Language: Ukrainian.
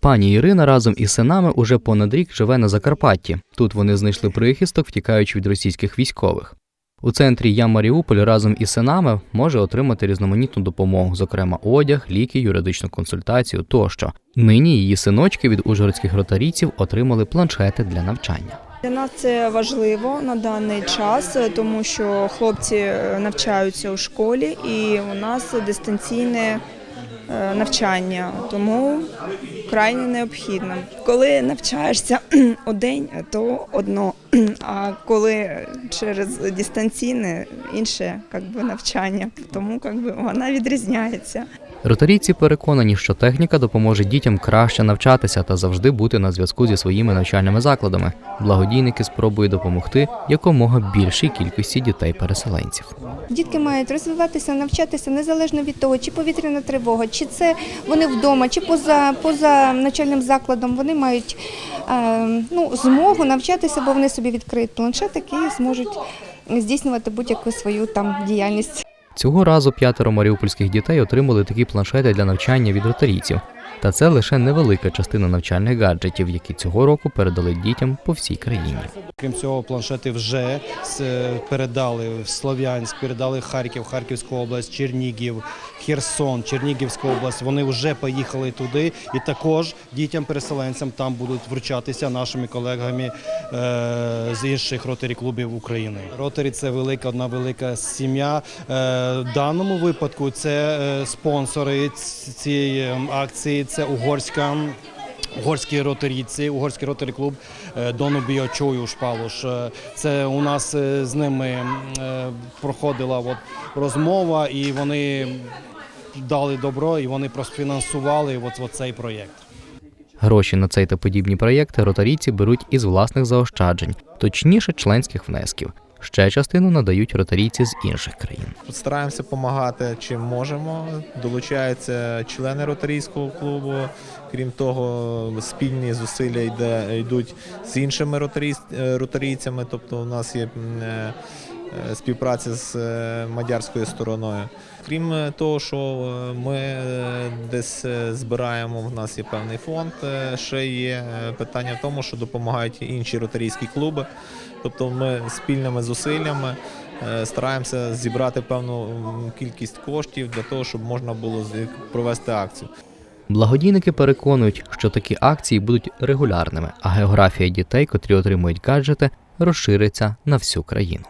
Пані Ірина разом із синами уже понад рік живе на Закарпатті. Тут вони знайшли прихисток, втікаючи від російських військових. У центрі Я Маріуполь разом із синами може отримати різноманітну допомогу, зокрема одяг, ліки, юридичну консультацію тощо. Нині її синочки від ужгородських ротарійців отримали планшети для навчання. Для нас це важливо на даний час, тому що хлопці е, навчаються у школі і у нас дистанційне навчання, тому крайне необхідно. Коли навчаєшся один, то одно, а коли через дистанційне інше якби би, навчання, тому как би, вона відрізняється. Ротарійці переконані, що техніка допоможе дітям краще навчатися та завжди бути на зв'язку зі своїми навчальними закладами. Благодійники спробують допомогти якомога більшій кількості дітей-переселенців. Дітки мають розвиватися, навчатися незалежно від того, чи повітряна тривога, чи це вони вдома, чи поза, поза навчальним закладом. Вони мають е, ну, змогу навчатися, бо вони собі відкриють планшетик і зможуть здійснювати будь-яку свою там діяльність. Цього разу п'ятеро маріупольських дітей отримали такі планшети для навчання від ротарійців. Та це лише невелика частина навчальних гаджетів, які цього року передали дітям по всій країні. Крім цього, планшети вже передали в Слов'янськ, передали Харків, Харківську область, Чернігів, Херсон, Чернігівську область. Вони вже поїхали туди, і також дітям-переселенцям там будуть вручатися нашими колегами е, з інших ротарі клубів України. Ротарі це велика одна велика сім'я. Е, в даному випадку це е, спонсори цієї акції. Це угорська. Угорські ротарійці, угорський ротарі клуб Дону Біочою Шпалуш. Це у нас з ними проходила розмова, і вони дали добро, і вони просфінансували от, от цей проєкт. Гроші на цей та подібні проєкти ротарійці беруть із власних заощаджень, точніше членських внесків. Ще частину надають ротарійці з інших країн. Стараємося допомагати чим можемо. Долучаються члени ротарійського клубу. Крім того, спільні зусилля йде, йдуть з іншими е, ротарійцями. Тобто, у нас є е, співпраця з е, мадярською стороною. Крім е, того, що ми десь збираємо, в нас є певний фонд. Ще є питання в тому, що допомагають інші ротарійські клуби. Тобто, ми спільними зусиллями стараємося зібрати певну кількість коштів для того, щоб можна було провести акцію. Благодійники переконують, що такі акції будуть регулярними, а географія дітей, котрі отримують гаджети, розшириться на всю країну.